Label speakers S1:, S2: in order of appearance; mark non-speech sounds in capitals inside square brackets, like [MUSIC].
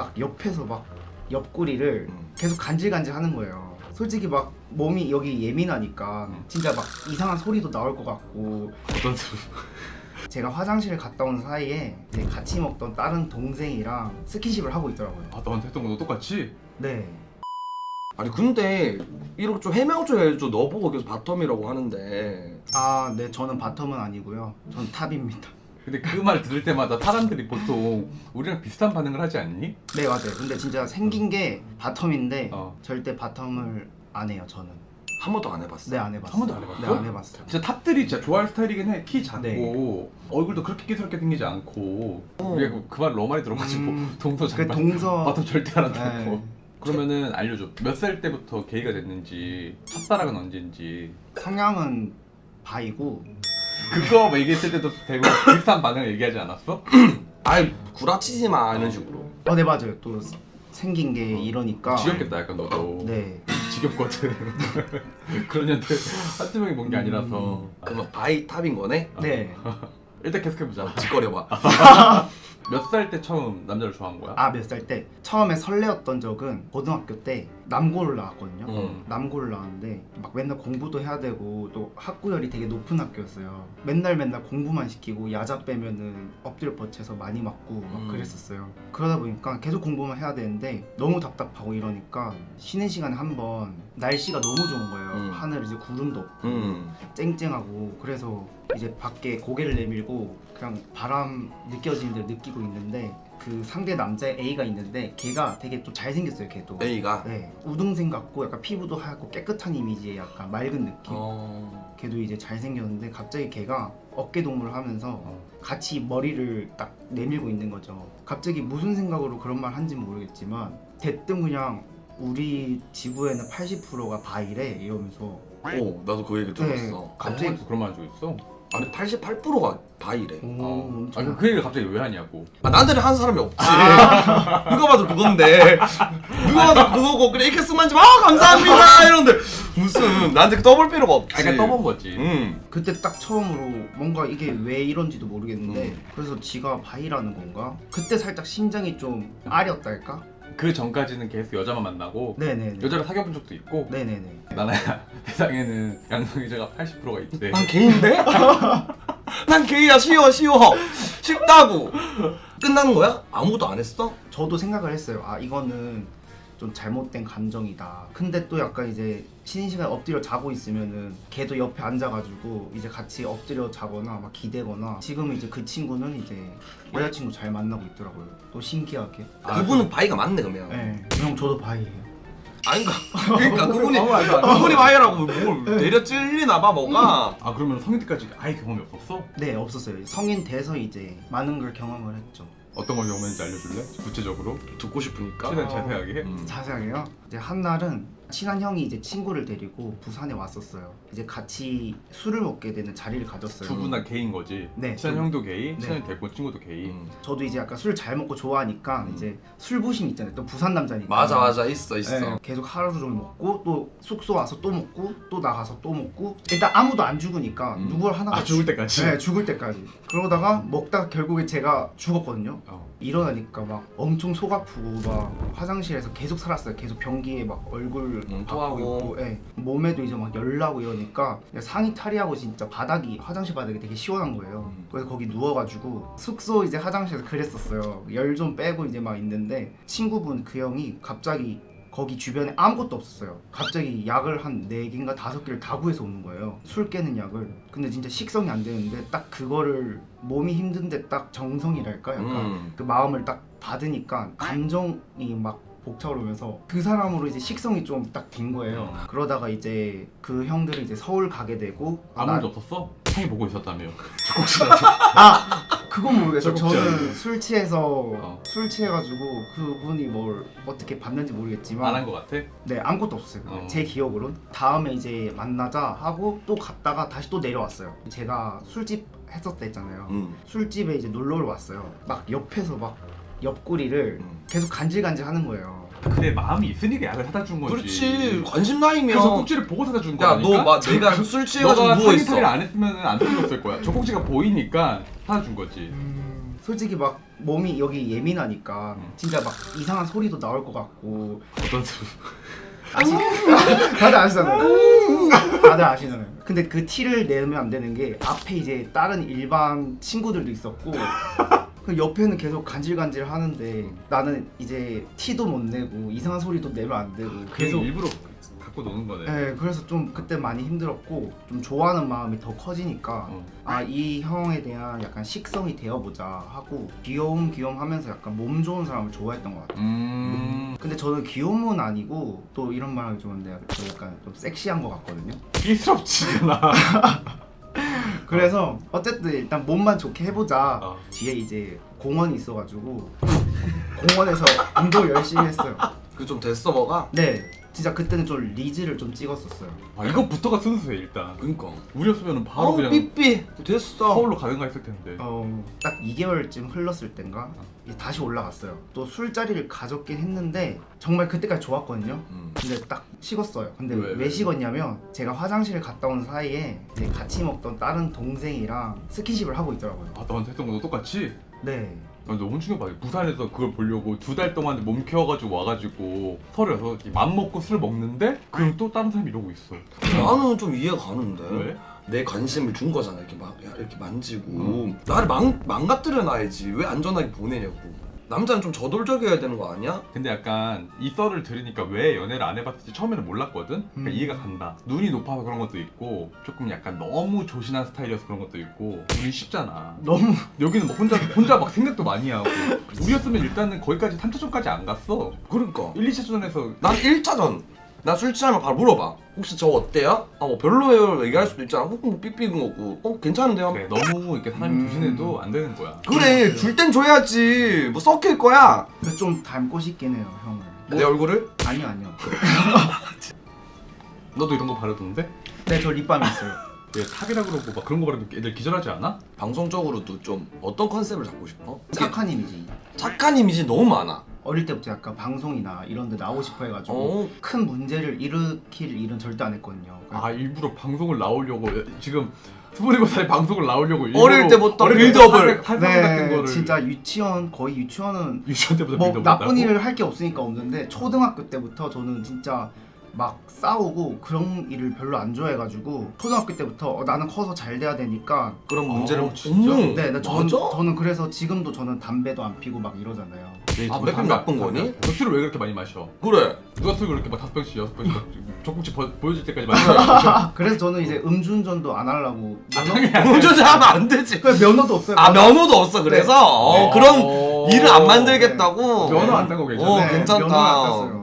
S1: 막 옆에서 막 옆구리를
S2: 음.
S1: 계속 간질간질 하는 거예요. 솔직히 막 몸이 여기 예민하니까
S2: 음.
S1: 진짜 막 이상한 소리도 나올 것 같고
S2: 어떤 소리? [LAUGHS]
S1: 제가 화장실 갔다 온 사이에 이제 같이 먹던 다른 동생이랑 스킨십을 하고 있더라고요.
S3: 아 너한테 했던 거도 똑같이?
S1: 네.
S2: 아니 근데 이렇게 좀 해명 좀 해줘. 너보고 계속 바텀이라고 하는데.
S1: 아, 네, 저는 바텀은 아니고요. 전 탑입니다.
S3: 근데 그 말 들을 때마다 사람들이 보통 우리랑 비슷한 반응을 하지 않니?
S1: 네, 맞아요. 근데 진짜 생긴 게 바텀인데
S3: 어.
S1: 절대 바텀을 안 해요, 저는.
S2: 한 번도 안 해봤어.
S1: 네, 안 해봤어요.
S3: 한 번도 안 해봤어?
S1: 네, 안 해봤어요.
S3: 진짜 탑들이 진짜 좋아할 스타일이긴 해. 키 작고
S1: 네.
S3: 얼굴도 그렇게 끼스럽게 생기지 않고. 우리가 그말 너무 많이 들어가지고
S1: 음, [LAUGHS]
S3: 동서
S1: 그
S3: 장발
S1: 동서 [LAUGHS]
S3: 바텀 절대 안 한다고.
S1: 네.
S3: 그러면은 알려줘. 몇 살 때부터 게이가 됐는지, 첫사랑은 언제인지.
S1: 성향은 바이고
S3: 그거 얘기했을 때도 대부분 비슷한 반응을 얘기하지 않았어?
S2: 아이 구라치지 마 이런 식으로.
S1: 어, 네, 맞아요. 또 생긴 게 이러니까
S3: 지겹겠다 약간 너도.
S1: 네.
S3: 지겹거든. [LAUGHS] 그런 년들 한두 명이 본 게 아니라서.
S2: 그러면 바이 탑인 거네?
S1: 네. [LAUGHS]
S3: 일단 계속해보자.
S2: 짓거려봐. [LAUGHS]
S3: 몇 살 때 처음 남자를 좋아한 거야?
S1: 아, 몇 살 때 처음에 설레었던 적은 고등학교 때 남고를 나왔거든요.
S2: 음.
S1: 남고를 나왔는데 막 맨날 공부도 해야 되고 또 학구열이 되게 높은 학교였어요. 맨날 맨날 공부만 시키고 야자 빼면은 엎드려 뻗쳐서 많이 맞고 막
S2: 음.
S1: 그랬었어요. 그러다 보니까 계속 공부만 해야 되는데 너무 답답하고 이러니까 쉬는 시간에 한번 날씨가 너무 좋은 거예요.
S2: 음.
S1: 하늘 이제 구름도 없고
S2: 음.
S1: 쨍쨍하고 그래서 이제 밖에 고개를 내밀고 그냥 바람 느껴지는 대로 느끼고 있는데 그 상대 남자 A가 있는데 걔가 되게 좀 잘생겼어요 걔도
S2: A가.
S1: 네 우등생 같고 약간 피부도 하얗고 깨끗한 이미지의 약간 맑은 느낌
S2: 어.
S1: 걔도 이제 잘생겼는데 갑자기 걔가 어깨 동무를 하면서
S3: 어.
S1: 같이 머리를 딱 내밀고 있는 거죠 갑자기 무슨 생각으로 그런 말 한지 모르겠지만 대뜸 그냥 우리 지구에는 80%가 바이래 이러면서
S2: 오 나도 그 얘기 들었어.
S3: 갑자기 그런 말한적 있어?
S2: 아니 88%가 바이래.
S1: 오
S3: 어. 아, 그 얘기를 갑자기 왜 하냐고.
S2: 아 나한테는 한 사람이 없지. [LAUGHS] 누가 봐도 그건데. 누가 봐도 그거고 그래 이렇게 쓰면 아 감사합니다 이런데 무슨 나한테 떠볼 필요가 없지.
S3: 아, 그러니까 떠본 거지.
S2: 음.
S1: 그때 딱 처음으로 뭔가 이게 왜 이런지도 모르겠는데
S2: 음.
S1: 그래서 지가 바이라는 건가? 그때 살짝 심장이 좀 아렸달까?
S3: 그 전까지는 계속 여자만 만나고
S1: 네네네
S3: 여자를 사귀어본 적도 있고
S1: 네네네
S3: 나나야 [LAUGHS] 세상에는 양성이자가 80%가 있대.
S2: 난 게인데? [LAUGHS] 난 게이야 쉬워 쉬워 쉽다고 끝나는 거야? 아무것도 안 했어?
S1: 저도 생각을 했어요 아 이거는 좀 잘못된 감정이다 근데 또 약간 이제 쉬는 시간에 엎드려 자고 있으면은 걔도 옆에 앉아가지고 이제 같이 엎드려 자거나 막 기대거나 지금은 이제 그 친구는 이제 여자친구 잘 만나고 있더라고요 또 신기하게
S2: 그분은 바이가 맞네 그러면
S1: 네. 형 저도 바이예요
S2: 아닌가? 그러니까 그분이
S3: 아무 말도 안 해.
S2: 그분이 바이라고 뭘 내려 찔리나 봐 뭐가
S3: 아 그러면 성인 때까지 아예 경험이 없었어?
S1: 네 없었어요 성인 돼서 이제 많은 걸 경험을 했죠
S3: 어떤 걸 경험했는지 알려줄래? 구체적으로?
S2: 듣고 싶으니까
S3: 최대한 자세하게.
S2: 음.
S1: 자세하게요 이제 한 날은 친한 형이 이제 친구를 데리고 부산에 왔었어요 이제 같이 술을 먹게 되는 자리를 가졌어요
S3: 두 분 다 게이인 거지.
S1: 네.
S3: 친한 형도 게이,
S1: 네.
S3: 친한 데리고 친구도 게이.
S2: 음.
S1: 저도 이제 약간 술 잘 먹고 좋아하니까
S2: 음.
S1: 이제 술부심 있잖아요 또 부산 남자니까
S2: 맞아 맞아 있어 있어
S1: 네, 계속 하루 종일 먹고 또 숙소 와서 또 먹고 또 나가서 또 먹고 일단 아무도 안 죽으니까
S2: 음.
S1: 누굴 하나가
S3: 아 죽을 때까지.
S1: 네 죽을 때까지 그러다가 먹다가 결국에 제가 죽었거든요
S3: 어.
S1: 일어나니까 막 엄청 속 아프고 막 화장실에서 계속 살았어요. 계속 변기에 막 얼굴
S2: 음,
S1: 닦고
S2: 토하고.
S1: 있고, 예. 몸에도 이제 막 열나고 이러니까 그냥 상의 탈의하고 진짜 바닥이 화장실 바닥이 되게 시원한 거예요.
S2: 음.
S1: 그래서 거기 누워가지고 숙소 이제 화장실에서 그랬었어요. 열 좀 빼고 이제 막 있는데 친구분 그 형이 갑자기 거기 주변에 아무것도 없었어요. 갑자기 약을 한 4개인가 5개를 다 구해서 오는 거예요. 술 깨는 약을. 근데 진짜 식성이 안 되는데 딱 그거를 몸이 힘든데 딱 정성이랄까? 약간
S2: 음.
S1: 그 마음을 딱 받으니까 감정이 막 복차오르면서 그 사람으로 이제 식성이 좀 딱 된 거예요.
S2: 음.
S1: 그러다가 이제 그 형들은 이제 서울 가게 되고
S3: 아무
S1: 나-
S3: 일도 없었어? 형이 보고 있었다며. [LAUGHS]
S1: 아 그건 모르겠어요.
S3: 적극지
S1: 저는. 술 취해서
S3: 어.
S1: 술 취해가지고 그분이 뭘 어떻게 봤는지 모르겠지만
S3: 안한 거 같아?
S1: 네 아무것도 없었어요.
S3: 어.
S1: 제 기억으론 다음에 이제 만나자 하고 또 갔다가 다시 또 내려왔어요. 제가 술집 했었다 했잖아요.
S2: 음.
S1: 술집에 이제 놀러를 왔어요. 막 옆에서 막 옆구리를
S2: 음.
S1: 계속 간질간질 하는 거예요.
S3: 그래 마음이 있으니까 약을 사다 준 거지.
S2: 그렇지 관심 나이면
S3: 그래서 꼭지를 보고 사다 준 거야.
S2: 야너 막 내가 [LAUGHS] 술 취해가지고
S3: 너가
S2: 누워 있어
S3: 안 했으면 안 뜯었을 거야. 저 꼭지가 보이니까 사다 준 거지.
S1: 음... 솔직히 막 몸이 여기 예민하니까
S3: 음.
S1: 진짜 막 이상한 소리도 나올 것 같고
S3: 어떤 소리?
S1: 아시 [LAUGHS] 다들 아시잖아요. 다들 아시잖아요. 근데 그 티를 내면 안 되는 게 앞에 이제 다른 일반 친구들도 있었고 [LAUGHS] 그 옆에는 계속 간질간질 하는데 나는 이제 티도 못 내고 이상한 소리도 내면 안 되고
S3: 계속
S1: 계속
S3: 일부러 갖고 노는 거네.
S1: 네, 그래서 좀 그때 많이 힘들었고 좀 좋아하는 마음이 더 커지니까
S3: 어.
S1: 아 이 형에 대한 약간 식성이 되어보자 하고 귀여움 귀여움 하면서 약간 몸 좋은 사람을 좋아했던 것 같아요.
S3: 음.
S1: 근데 저는 귀여움은 아니고 또 이런 말하기 좋은데 저 약간 좀 섹시한 것 같거든요.
S3: 삐스럽지 나. [LAUGHS]
S1: 그래서 어쨌든 일단 몸만 좋게 해보자.
S3: 어.
S1: 뒤에 이제 공원이 있어가지고 공원에서 운동 열심히 했어요.
S2: 그 좀 됐어 뭐가?
S1: 네, 진짜 그때는 좀 리즈를 좀 찍었었어요.
S3: 아 이것부터가 순수해 일단.
S2: 그니까
S3: 우리였으면 바로
S2: 어우
S3: 그냥
S2: 삐삐 됐어
S3: 서울로 가든가 했을 텐데.
S1: 어, 딱 2개월쯤 흘렀을 땐가 이제 다시 올라갔어요. 또 술자리를 가졌긴 했는데 정말 그때까지 좋았거든요.
S2: 음.
S1: 근데 딱 식었어요. 근데
S3: 왜,
S1: 왜,
S3: 왜?
S1: 식었냐면 제가 화장실 갔다 온 사이에 이제 같이 먹던 다른 동생이랑 스킨십을 하고 있더라고요.
S3: 아 너한테 했던 거도 똑같이?
S1: 네.
S3: 나 너무 충격받아. 부산에서 그걸 보려고 두 달 동안 몸 키워가지고 와가지고 서로 여서 맘 먹고 술 먹는데 그럼 또 다른 사람이 이러고 있어.
S2: 나는 좀 이해가 가는데
S3: 왜?
S2: 내 관심을 준 거잖아 이렇게 막 야, 이렇게 만지고
S3: 음.
S2: 나를 망, 망가뜨려 놔야지 왜 안전하게 보내냐고 남자는 좀 저돌적이어야 되는 거 아니야?
S3: 근데 약간 이 썰을 들으니까 왜 연애를 안 해봤을지 처음에는 몰랐거든? 그러니까
S1: 음.
S3: 이해가 간다. 눈이 높아서 그런 것도 있고 조금 약간 너무 조신한 스타일이어서 그런 것도 있고 우린 쉽잖아.
S1: 너무
S3: 여기는 뭐 혼자 혼자 막 생각도 많이 하고 우리였으면 일단은 거기까지 3차전까지 안 갔어.
S2: 그러니까
S3: 1, 2차전에서
S2: 난 1차전 나 술 취하면 바로 물어봐 혹시 저 어때요? 아 뭐 별로예요 얘기할 수도 있잖아 혹은 뭐 삐삐는 거고 어 괜찮은데요?
S3: 그래 너무 이렇게 사람이
S1: 음.
S3: 조신해도 안 되는 거야.
S2: 그래 줄 땐 줘야지 뭐 썩힐 거야
S1: 근데 좀 닮고 싶긴 해요, 형을.
S2: 내 얼굴을?
S1: 아니요, 아니요. [LAUGHS]
S3: 너도 이런 거 바르던데?
S1: 네, 저 립밤 있어요. [LAUGHS]
S3: 왜 탑이라 그러고 막 그런 거 바르면 애들 기절하지 않아?
S2: 방송적으로도 좀 어떤 컨셉을 잡고 싶어?
S1: 착한 이미지.
S2: 착한 이미지 너무 많아
S1: 어릴 때부터 약간 방송이나 이런 데 나오고 싶어 해가지고
S2: 어?
S1: 큰 문제를 일으킬 일은 절대 안 했거든요.
S3: 아 일부러 방송을 나오려고 지금 스물일곱 살에 방송을 나오려고
S2: 어릴 때부터
S3: 어릴
S2: 빌드업을.
S3: 같은 거를
S1: 네, 진짜 유치원 거의 유치원은
S3: 유치원 때부터
S1: 뭐
S3: 빌드업
S1: 나쁜? 일을 할 게 없으니까 없는데 초등학교 때부터 저는 진짜 막 싸우고 그런 일을 별로 안 좋아해가지고 초등학교 때부터 어, 나는 커서 잘 돼야 되니까
S2: 그런 문제를
S3: 아, 진짜?
S2: 어머,
S1: 네, 나 전,
S2: 맞아?
S1: 저는 그래서 지금도 저는 담배도 안 피고 막 이러잖아요.
S3: 네,
S2: 담배 피면 나쁜 거니?
S3: 너 술을 왜 그렇게 많이 마셔?
S2: 그래
S3: 누가 술 그렇게 막 다섯 병씩 여섯 병씩 막 보- 보여줄 때까지 마셔? [LAUGHS]
S1: 그래서 저는 이제 음주운전도 안 하려고
S3: 당연히
S2: 운전자 하면 안 되지
S1: 그 면허도 없어요.
S2: 아 면허도 없어 그래서 어,
S3: 네.
S2: 그런
S3: 어.
S2: 일을 안 만들겠다고
S3: 면허 안 따고 계셨네.
S2: 어
S1: 네,
S2: 괜찮다
S1: 면허 안 땄어요.